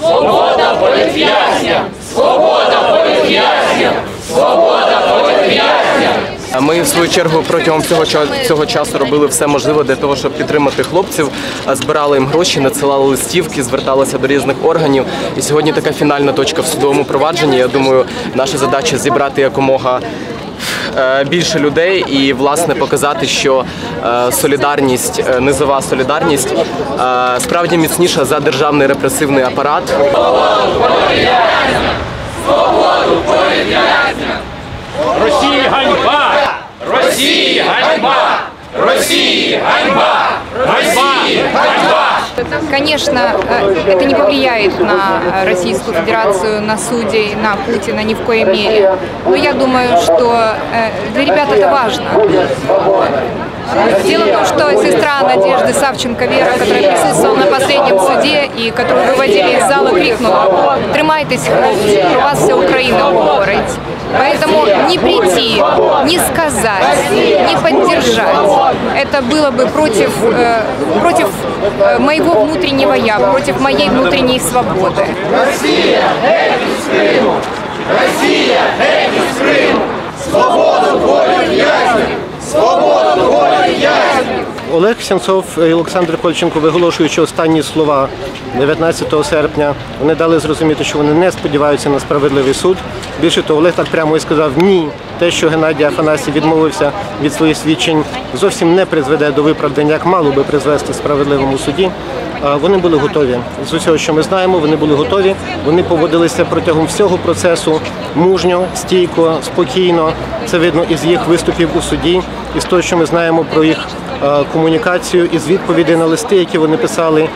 Свобода політв'язням! Свобода політв'язням! Свобода політв'язням! Ми в свою чергу протягом цього цього часу робили все можливе для того, щоб підтримати хлопців. Збирали їм гроші, надсилали листівки, зверталися до різних органів. І сьогодні така фінальна точка в судовому провадженні. Я думаю, наша задача зібрати якомога. Е, Більше людей і власне показати, що е, солідарність, е, низова солідарність справді міцніша за державний репресивний апарат. Росії ганьба! Росії ганьба! Росії ганьба! Росії ганьба! Конечно, э, это не повлияет на Российскую Федерацию, на судей, на Путина ни в коей мере. Но я думаю, что э, для ребят это важно. Дело в том, что сестра Надежды Савченко Вера, которая присутствовала на последнем суде и которую выводили из зала, крикнула «Тримайтесь, хлопці, про вас вся Украина говорить». Поэтому не прийти, не сказать, не поддержать, это было бы против, э, против э, моего внутреннего я, против моей внутренней свободы. Олег Сенцов і Олександр Кольченко, виголошуючи останні слова 19 серпня, вони дали зрозуміти, що вони не сподіваються на справедливий суд. Більше того, Олег так прямо і сказав ні. Те, що Геннадій Афанасій відмовився від своїх свідчень, зовсім не призведе до виправдання, як мало би призвести справедливому суді. Вони були готові. З усього, що ми знаємо, вони були готові. Вони поводилися протягом всього процесу мужньо, стійко, спокійно. Це видно із їх виступів у суді, із того, що ми знаємо про їх комунікацію, із відповідей на листи, які вони писали.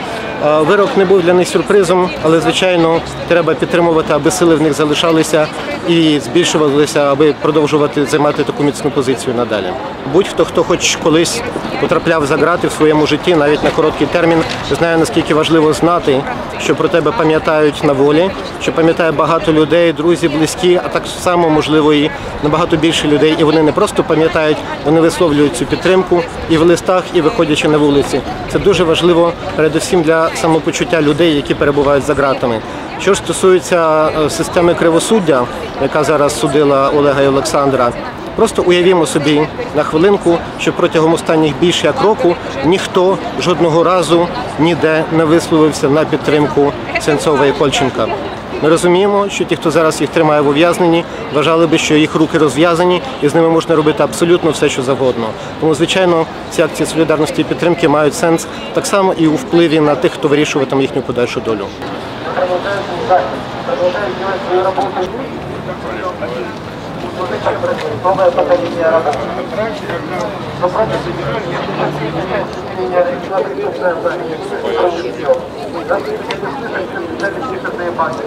Е, Вирок не був для них сюрпризом, але звичайно треба підтримувати, аби сили в них залишалися і збільшувалися, аби продовжувати займати таку міцну позицію надалі. Будь-хто, хто хоч колись потрапляв за грати в своєму житті, навіть на короткий термін, знає наскільки важливо знати, що про тебе пам'ятають на волі, що пам'ятає багато людей, друзі, близькі, а так само можливо і набагато більше людей. І вони не просто пам'ятають, вони висловлюють цю підтримку і в листах, і виходячи на вулиці. Це дуже важливо, передусім для самопочуття людей, які перебувають за ґратами. Що стосується е, системи кривосуддя, яка зараз судила Олега і Олександра, Просто уявімо собі на хвилинку, що протягом останніх більше як року ніхто жодного разу ніде не висловився на підтримку Сенцова і Кольченка. Ми розуміємо, що ті, хто зараз їх тримає в ув'язненні, вважали би, що їх руки розв'язані і з ними можна робити абсолютно все, що завгодно. Тому, звичайно, ці акції солідарності і підтримки мають сенс так само і у впливі на тих, хто вирішуватиме їхню подальшу долю. продолжают сжаться, продолжают делать свою работу. Новое поколение работы. Но против изменения региональных собственных знаний, которые не сделал. Нас не слышать, что специальные секретные базы.